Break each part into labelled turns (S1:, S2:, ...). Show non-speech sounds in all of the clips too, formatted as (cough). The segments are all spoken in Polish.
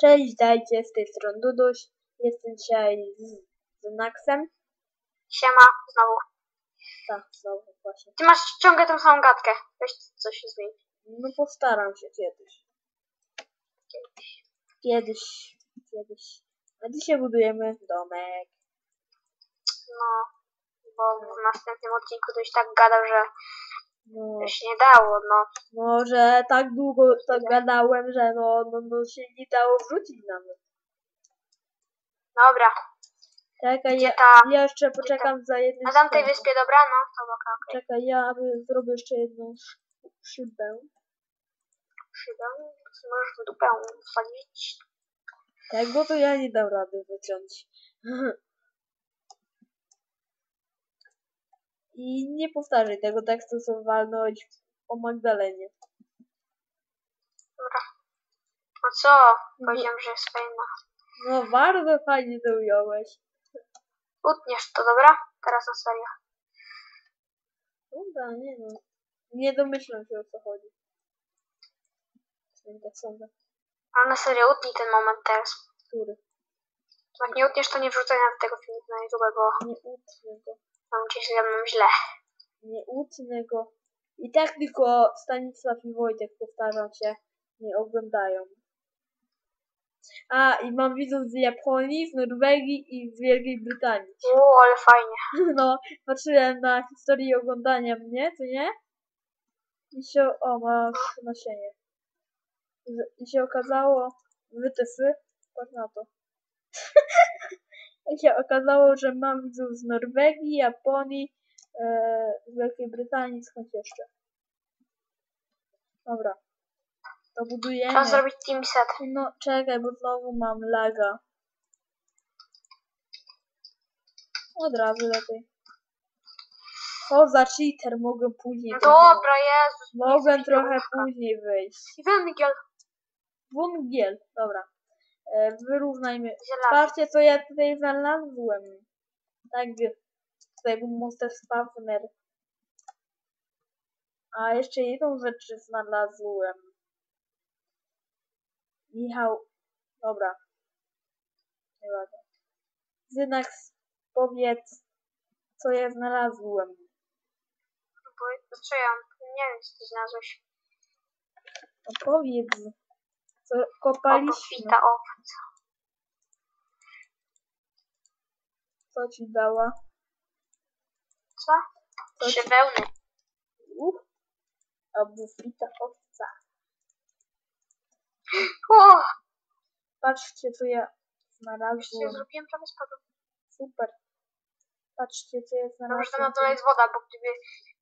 S1: Cześć, dajcie, z tej strony Duduś. Jestem dzisiaj z, z Naxem.
S2: Siema, znowu.
S1: Tak, znowu właśnie.
S2: Ty masz ciągle tą samą gadkę. Weź coś się zmieni.
S1: No postaram się kiedyś. Kiedyś, kiedyś. A dzisiaj budujemy domek.
S2: No, bo w następnym odcinku to już tak gadał, że
S1: No,
S2: się nie dało, no.
S1: no że tak długo tak gadałem, że no, no, no się nie dało wrzucić nawet.
S2: Dobra,
S1: Czekaj, ja,
S2: ta...
S1: ja jeszcze poczekam za jednym
S2: Na tamtej wyspie, dobra? No, to okej.
S1: Czekaj, ja zrobię jeszcze jedną sz- szybę.
S2: Szybę, możesz w dupę wsadzić.
S1: Tego to ja nie dam rady wyciąć. (laughs) I nie powtarzaj tego tekstu, co walnąć o Magdalenie.
S2: Dobra. No co? Powiedziałem, że jest fajna.
S1: No bardzo fajnie to ująłeś.
S2: Utniesz to, dobra? Teraz na serio.
S1: Dobra, nie no. Nie domyślam się o co chodzi. Nie tak sądzę.
S2: Ale na serio, utnij ten moment teraz.
S1: Który?
S2: Jak nie utniesz, to nie wrzucaj nawet tego filmu na YouTube, bo
S1: Nie utnę go.
S2: Mam cię ze mną źle.
S1: Nie utnę go. I tak tylko Stanisław i Wojtek, powtarzam się, nie oglądają. A, i mam widzów z Japonii, z Norwegii i z Wielkiej Brytanii.
S2: Uuu, ale fajnie. (laughs)
S1: No, patrzyłem na historię oglądania mnie, co nie? I się, o, masz nasienie. I- I się okazało, wytyfy, patrz na to. (laughs) I się okazało, że mam widzów z Norwegii, Japonii, e, z Wielkiej Brytanii, skąd jeszcze. Dobra. To budujemy.
S2: Trzeba zrobić team set.
S1: No, czekaj, bo znowu mam laga. Od razu lepiej. O, za cheater, mogę później.
S2: Dobra, Jezus.
S1: Mogę trochę później wyjść.
S2: I węgiel.
S1: Wungiel, dobra. E, wyrównajmy. Patrzcie, co ja tutaj znalazłem. Tak, tutaj był Monster Spawner. A jeszcze jedną rzecz znalazłem. Michał, dobra. Nieważne. Zynax, powiedz, co ja znalazłem.
S2: Bo, co ja? Nie wiem, co ty znalazłeś.
S1: No powiedz, kopaliśmy.
S2: profita, o.
S1: Co ci dała?
S2: Co?
S1: Co ci...
S2: Trzy wełny.
S1: Uch, albo frita owca.
S2: O!
S1: Patrzcie, co ja znalazłem.
S2: zrobiłem? Prawie spadłem.
S1: Super. Patrzcie, co ja
S2: tam
S1: znalazłem.
S2: na dole jest woda, bo gdyby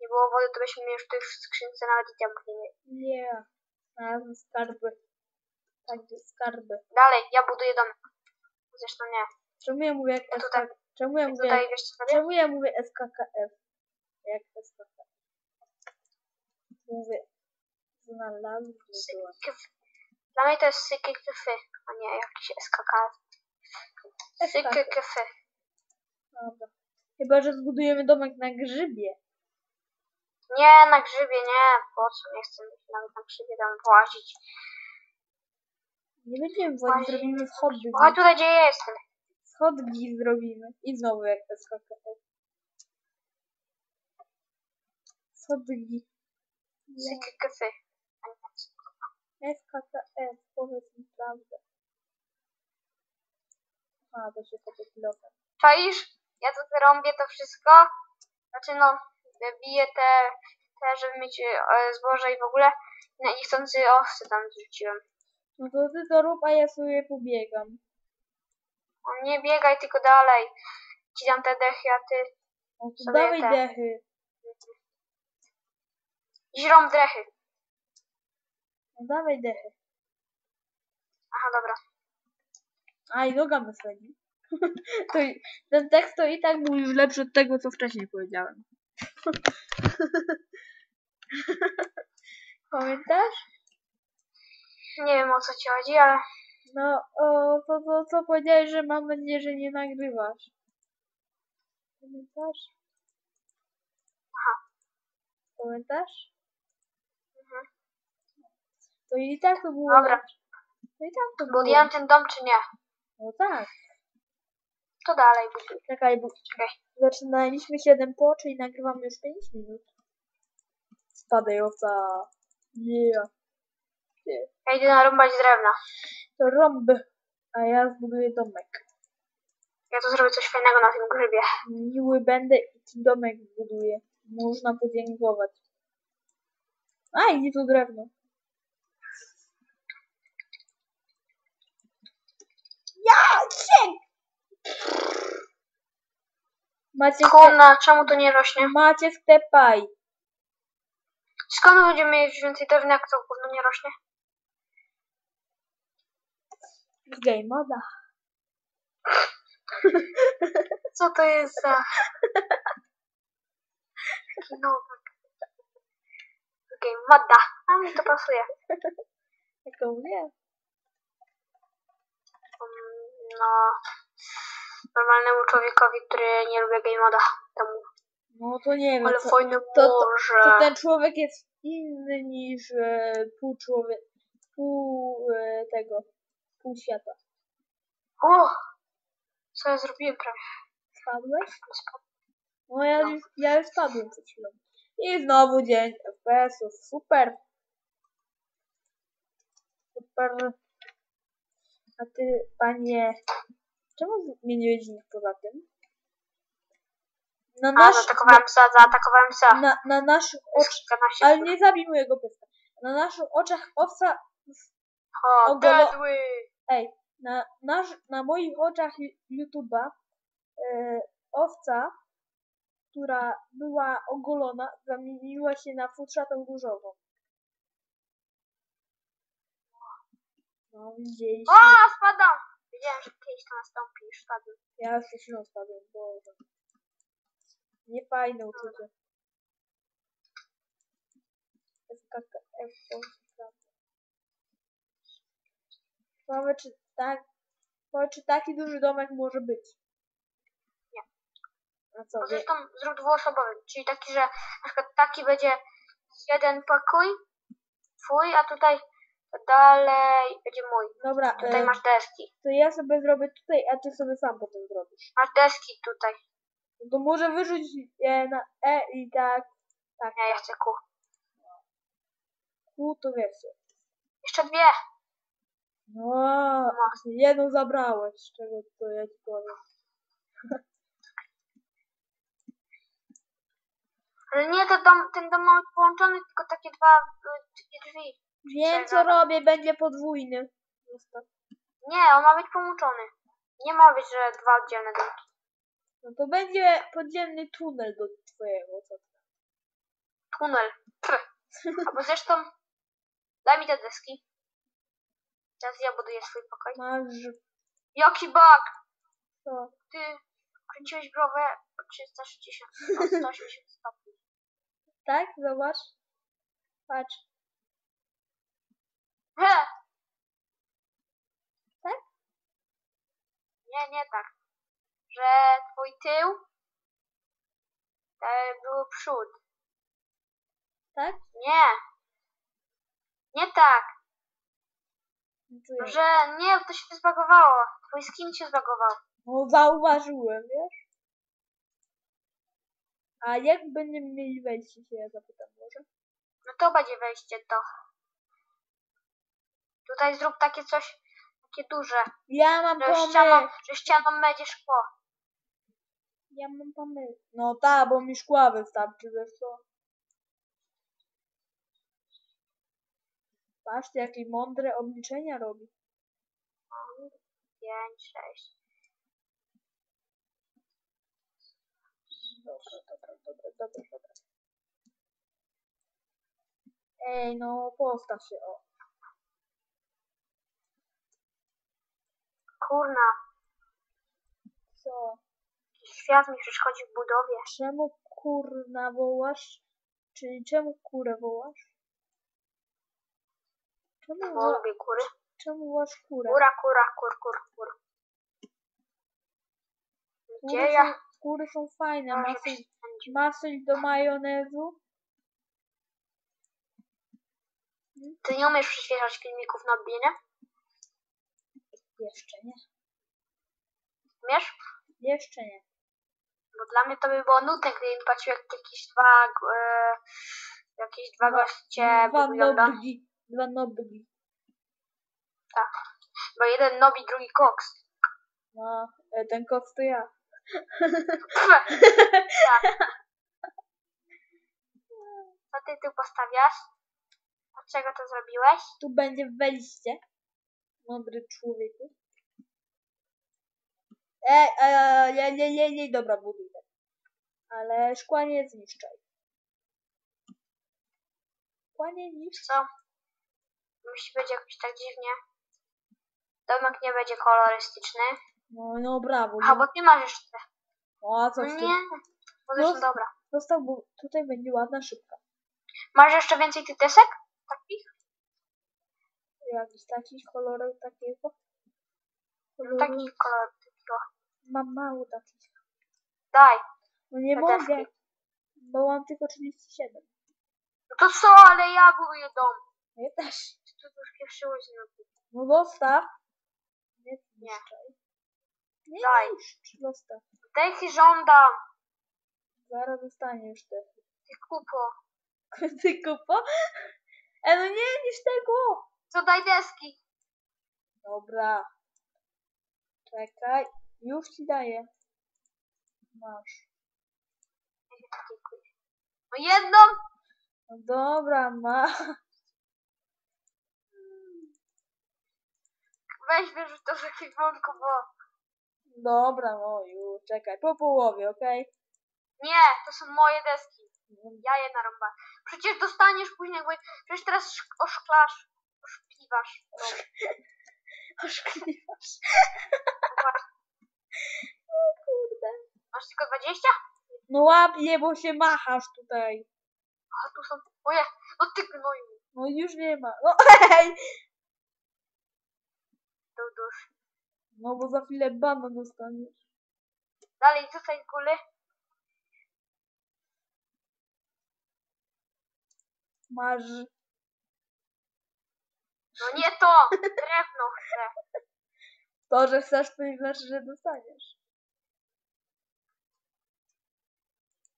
S2: nie było wody, to byśmy mieli już w skrzynce nawet i tam nie mieli.
S1: Nie. Znalazłem skarby. Tak, skarby.
S2: Dalej, ja buduję dom. Zresztą nie.
S1: Czemu ja mówię jak
S2: Ja
S1: SK...
S2: tutaj,
S1: Czemu ja mówię...
S2: tutaj wiesz?
S1: Czemu ja mówię SKKF? Jak SKKF? Mówię... Znalazłem.
S2: Dla mnie to jest sykykyfy, a nie jakiś SKK. Sykykyfy.
S1: Dobra. Chyba, że zbudujemy domek na grzybie.
S2: Nie, na grzybie, nie. Po co? Nie chcę nawet na grzybie tam włazić.
S1: Nie będziemy wchodzić, zrobimy schodki.
S2: Chodź tutaj, gdzie jestem.
S1: Schodki zrobimy. I znowu jak SKKF. Schodki.
S2: Sykykyfy.
S1: SKKF, powiedz mi prawdę. A, to się kopie kilofem.
S2: Czaisz? Ja tu rąbię to wszystko. Znaczy no, biję te, te żeby mieć e, zboże i w ogóle. No i chcący owce tam zrzuciłem.
S1: No to ty to rób, a ja sobie pobiegam.
S2: O, nie biegaj tylko dalej. Ci dam te dechy, a ty
S1: No to
S2: Sobie
S1: dawaj
S2: te-
S1: dechy.
S2: źrą dechy.
S1: No dawaj dechy.
S2: Aha, dobra.
S1: A (laughs) i noga schodzi. to ten tekst to i tak był już lepszy od tego, co wcześniej powiedziałem. (laughs) Pamiętasz?
S2: Nie wiem o co ci chodzi, ale
S1: No, o, to, to co powiedziałeś, że mam nadzieję, że nie nagrywasz. Pamiętasz?
S2: Aha.
S1: Pamiętasz?
S2: Mhm.
S1: To i tak to było
S2: Dobra.
S1: No i tam to było.
S2: Budujemy ten dom, czy nie?
S1: No tak.
S2: To dalej buduj.
S1: Czekaj, bo
S2: Czekaj.
S1: zaczynaliśmy 7 po, czyli nagrywamy już 5 minut. Spadająca. Yeah.
S2: Ja idę narąbać drewna.
S1: To rąb, a ja zbuduję domek.
S2: Ja tu zrobię coś fajnego na tym grzybie.
S1: Miły będę i ci domek zbuduję. Można podziękować. A, idzie tu drewno. Ja! Cię! Macie,
S2: Kurna, czemu to nie rośnie?
S1: macie sklepaj.
S2: Skąd my będziemy mieć więcej drewna, jak to gówno nie rośnie?
S1: Z game moda. (laughs)
S2: Co to jest za... Nowak. Game moda. A mi to pasuje.
S1: Nie?
S2: Mm, No... Normalnemu człowiekowi, który nie lubi game moda. Temu.
S1: No to nie wiem.
S2: Ale
S1: co-
S2: fajne
S1: to-
S2: morze.
S1: to ten człowiek jest inny niż e, pół człowiek, pół e, tego, pół świata.
S2: O! Co ja zrobiłem prawie?
S1: Spadłeś?
S2: Spadł.
S1: No ja
S2: No.
S1: już, ja już spadłem przed chwilą. I znowu dzień FPS-ów. Super. Super. A ty, panie, czemu zmieniłeś nick poza tym? Na,
S2: A,
S1: nasz,
S2: zaatakowałem psa, zaatakowałem psa.
S1: na, na naszych oczach, ale nie zabij mojego pieska. Na naszych oczach owca
S2: O,
S1: ogolo-
S2: dedły!
S1: Ej, na, nasz, na moich oczach YouTube'a e, owca, która była ogolona, zamieniła się na futrzatą różową. No, widzieliście.
S2: O, spadam! Wiedziałem, że kiedyś to nastąpi, już spadłem.
S1: Ja już przed chwilą spadłem, Boże. Niefajne uczucie. FKKF, Ciekawe, czy tak, czy taki duży domek może być.
S2: Nie.
S1: A co,
S2: No zresztą zrób dwuosobowy, czyli taki, że na przykład taki będzie jeden pokój, twój, a tutaj dalej będzie mój.
S1: Dobra,
S2: Tutaj
S1: e,
S2: masz deski.
S1: to ja sobie zrobię tutaj, a ty sobie sam potem zrobisz.
S2: Masz deski tutaj.
S1: No to może wyrzuć je na E i tak, tak,
S2: Nie, ja chcę ku.
S1: Q to wiecie.
S2: Jeszcze dwie.
S1: No, jedną zabrałeś, z czego to ja ci powiem. (laughs)
S2: Ale nie, to dom, ten dom ma połączony tylko takie dwa takie drzwi.
S1: Wiem co robię, będzie podwójny.
S2: Nie, on ma być połączony. Nie ma być, że dwa oddzielne domki.
S1: No to będzie podziemny tunel do twojego?
S2: Tunel. (laughs) Albo zresztą daj mi te deski. Teraz ja buduję swój pokój.
S1: Masz,
S2: Jaki bug!
S1: co?
S2: Ty kręciłeś głowę o 360, o 180 stopni.
S1: Tak? Zobacz. Patrz.
S2: He!
S1: Tak?
S2: Nie, nie tak. Że twój tył e, był przód.
S1: Tak?
S2: Nie. Nie tak.
S1: Ja.
S2: Że nie, to się zbagowało. Twój skin się zbagował.
S1: No zauważyłem, wiesz? A jak będziemy mieli wejście, się ja zapytam może?
S2: No to będzie wejście to. Tutaj zrób takie coś, takie duże.
S1: Ja mam
S2: Że ścianą,
S1: pomysł.
S2: że ścianą będzie szkło.
S1: Ja mam pomysł. No tak, bo mi szkła wystarczy, wiesz co? Patrzcie, jakie mądre obliczenia robi.
S2: 5, 6.
S1: Dobra, dobra, dobra, dobra, dobra. Ej, no postaw się, o.
S2: Kurna,
S1: Co?
S2: jakiś świat mi przeszkodzi w budowie.
S1: Czemu kurna wołasz? Czyli czemu kurę wołasz? Czemu,
S2: Bo lubię kury.
S1: czemu kurę?
S2: Kura, kura, kur, kur, kur. Gdzie
S1: Kury
S2: ja?
S1: są, kury są fajne. Masyl do majonezu.
S2: Ty nie umiesz przyspieszać filmików na odbierze?
S1: Jeszcze nie.
S2: Wiesz?
S1: Jeszcze nie.
S2: Bo dla mnie to by było nudne, gdybym patrzył jak jakieś dwa, e, jakieś dwa goście
S1: Dwa nobli. Dwa nobli.
S2: Bo jeden nobi, drugi koks.
S1: No, e, ten koks to ja. (laughs)
S2: Co ty tu postawiasz? Dlaczego to zrobiłeś?
S1: Tu będzie wejście. Mądry człowieku. Ej, e, nie, nie, nie, nie, dobra, buduj tak. Ale szkła nie zniszczaj. Szkła nie niszcz.
S2: Co? Musi być jakoś tak dziwnie. Domek nie będzie kolorystyczny.
S1: No, no brawo.
S2: A,
S1: No,
S2: bo ty masz jeszcze.
S1: o, a
S2: No
S1: coś tu.
S2: nie. Bo
S1: No.
S2: zresztą dobra.
S1: Zostaw, bo tutaj będzie ładna szybka.
S2: Masz jeszcze więcej tych desek? Takich?
S1: Jakiś taki kolorek takiego.
S2: No,
S1: Koloru.
S2: takich kolor. Takiego.
S1: Mam mało takich.
S2: Daj.
S1: No nie mogę,
S2: deski.
S1: bo mam tylko 37.
S2: No to co, ale ja buduję dom.
S1: Ja też.
S2: Tu już pierwszyłeś zrobić.
S1: No zostaw. Nie zniszczaj. Nie
S2: Daj.
S1: niszcz. Zostaw.
S2: Dechy żądam.
S1: Zaraz dostaniesz te.
S2: Ty kupo. (laughs)
S1: Ty kupo? E no nie niż tego.
S2: Co daj deski?
S1: Dobra. Czekaj. Już ci daję. Masz.
S2: No jedną.
S1: No dobra, ma.
S2: Weź wyrzuć to z ekwipunku, bo...
S1: Dobra, no już. Czekaj. Po połowie, okej?
S2: Nie, to są moje deski. Ja je narąbałem. Przecież dostaniesz później, bo przecież teraz szk- oszklasz. Oszkliwasz. (laughs)
S1: Oszkliwasz.
S2: zobacz. (laughs)
S1: O kurde.
S2: Masz tylko 20?
S1: No łapie, bo się machasz tutaj.
S2: A tu są... Oje, no ty gnoju.
S1: No już nie ma. No (laughs) ej! No bo za chwilę bana dostaniesz.
S2: Dalej, z góry.
S1: Masz.
S2: No nie to! Drewno chcę. (laughs)
S1: To, że chcesz, to nie znaczy, że dostaniesz.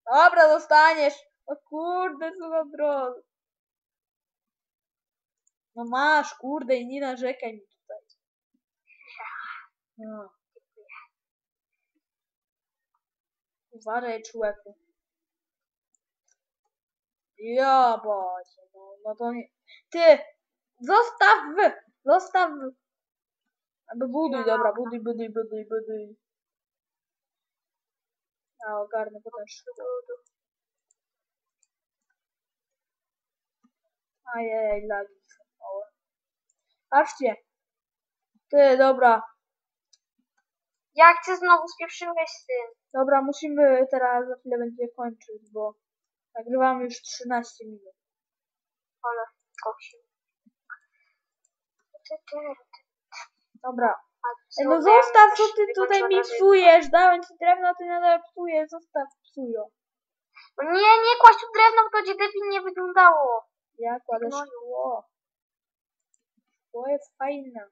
S1: Dobra, dostaniesz. O kurde, co za dron. No masz, kurde, i nie narzekaj mi No. Uważaj, człowieku. Ja bocie, no, no to nie... Ty! Zostaw! Zostaw! Albo buduj, dobra, buduj, buduj, buduj, buduj. A, ogarnę potem szybko. Ajej, lagi są małe. Patrzcie! Ty, dobra.
S2: Jak ty znowu spieprzyłeś z tym?
S1: Dobra, musimy teraz za chwilę będzie kończyć, bo nagrywamy już 13 minut.
S2: Ale koksiu.
S1: Dobra. Ej, no
S2: ja
S1: zostaw, co ty tutaj mi psujesz. Dałem ci drewno, a ty nadal psujesz. Zostaw, psujo.
S2: No Nie, nie kładź tu drewno, bo to będzie debilnie wyglądało.
S1: Ja kładę
S2: No.
S1: szkło. Szkło jest fajne.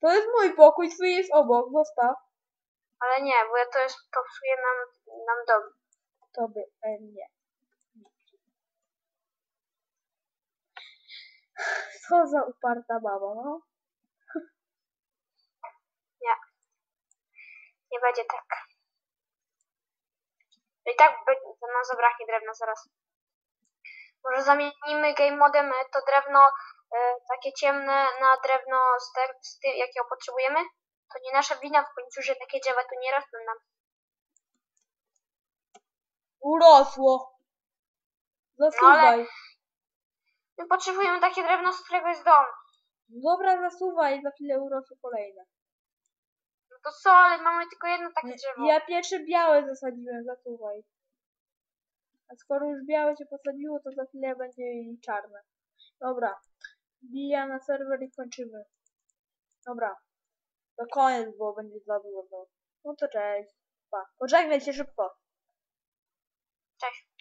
S1: To jest mój pokój, twój jest obok. Zostaw.
S2: Ale nie, bo ja to jest, to psuje nam, nam dom.
S1: To by, e, nie. Co za uparta baba, no.
S2: Nie będzie tak. I tak nam zabraknie drewna zaraz. Może zamienimy game modem e, to drewno takie ciemne na drewno z, te, z tym, jakiego potrzebujemy? To nie nasza wina w końcu, że takie drzewa tu nie rosną nam.
S1: Urosło. Zasuwaj.
S2: My potrzebujemy takie drewno, z którego jest dom.
S1: Dobra, zasuwaj, za chwilę urosło kolejne.
S2: No to co, ale mamy tylko jedno takie drzewo.
S1: Ja pierwsze białe zasadziłem, zasuwaj. A skoro już białe się posadziło, to za chwilę będzie i czarne. Dobra. Bija na serwer i kończymy. Dobra. To koniec, bo będzie za dużo. No to cześć. Pa. Pożegnaj się szybko.
S2: Cześć.